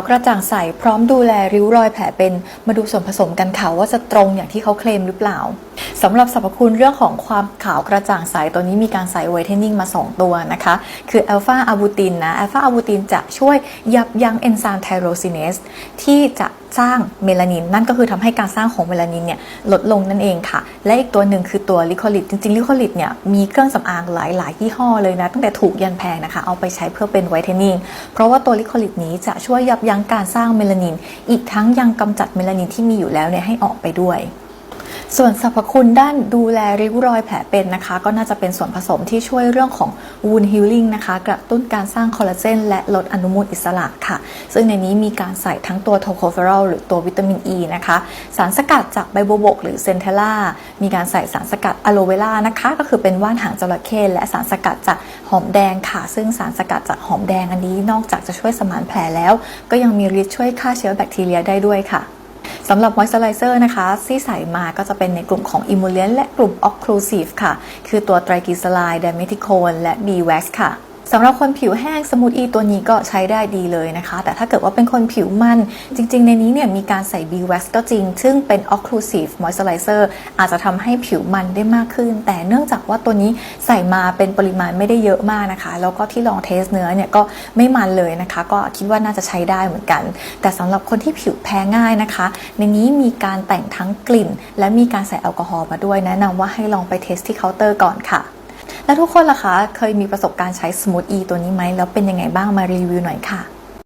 กระจ่างใสพร้อมดูแลริ้วรอยแผลเป็นมาดูส่วนผสมกันค่ะว่าจะตรงอย่างที่เขาเคลมหรือเปล่าสำหรับสรรพคุณเรื่องของความขาวกระจ่างใสตัวนี้มีการใส่ไวท์เทนนิ่งมา 2 ตัวนะคะ คืออัลฟาอะบูตินนะอัลฟาอะบูตินจะช่วยยับยั้งเอนไซม์ไทโรซินเนสที่จะ สร้างเมลานิน นั่นก็คือทำให้การสร้างของเมลานินเนี่ยลดลงนั่นเองค่ะ และอีกตัวหนึ่งคือตัวลิโคลิดจริงๆลิโคลิดเนี่ยมีเครื่องสำอางหลายๆยี่ห้อเลยนะตั้งแต่ถูกยันแพงนะคะเอาไปใช้เพื่อเป็นไวท์เทนนิ่งเพราะว่าตัวลิโคลิดนี้จะช่วยยับยั้งการสร้างเมลานิน อีกทั้งยังกำจัดเมลานินที่มีอยู่แล้วเนี่ยให้ออกไปด้วย ส่วนสรรพคุณด้านดูแลริ้วรอยแผลเป็นนะคะ ก็น่าจะเป็นส่วนผสมที่ช่วยเรื่องของ wound healing นะคะ กระตุ้นการสร้างคอลลาเจนและลดอนุมูลอิสระค่ะ ซึ่งในนี้มีการใส่ทั้งตัวโทโคเฟอรอลหรือตัววิตามินอ e ีนะคะ สารสกัดจากใบบัวบกหรือเซนเทล่า มีการใส่สารสกัดอะโลเวล่านะคะ ก็คือเป็นว่านหางจระเข้และสารสกัดจากหอมแดงค่ะ ซึ่งสารสกัดจากหอมแดงอันนี้นอกจากจะช่วยสมานแผลแล้ว ก็ยังมีฤทธิ์ช่วยฆ่าเชื้อแบคทีเรียได้ด้วยค่ะ สำหรับมอยส์เจอไรเซอร์นะคะที่ใส่มาก็จะเป็นในกลุ่มของ e m o l i e n t และกลุ่ม Occlusive ค่ะ คือตัวไตรกลีเซอไรด์ไดเมทิโคนและ B wax ค่ะ สำหรับคนผิวแห้งสมูทอีตัวนี้ก็ใช้ได้ดีเลยนะคะ แต่ถ้าเกิดว่าเป็นคนผิวมัน จริง ๆ ในนี้เนี่ยมีการใส่ B wax ก็จริง ซึ่งเป็น Occlusive Moisturizer อาจจะทำให้ผิวมันได้มากขึ้น แต่เนื่องจากว่าตัวนี้ใส่มาเป็นปริมาณไม่ได้เยอะมากนะคะ แล้วก็ที่ลองเทสเนื้อเนี่ยก็ไม่มันเลยนะคะ ก็คิดว่าน่าจะใช้ได้เหมือนกัน แต่สำหรับคนที่ผิวแพ้ง่ายนะคะ ในนี้มีการแต่งทั้งกลิ่น และมีการใส่แอลกอฮอล์มาด้วยแนะนำว่าให้ลองไปเทสที่เคาน์เตอร์ก่อนค่ะ แล้วทุกคนล่ะคะ เคยมีประสบการณ์ใช้สมูทอีตัวนี้ไหมแล้วเป็นยังไงบ้างมารีวิวหน่อยค่ะ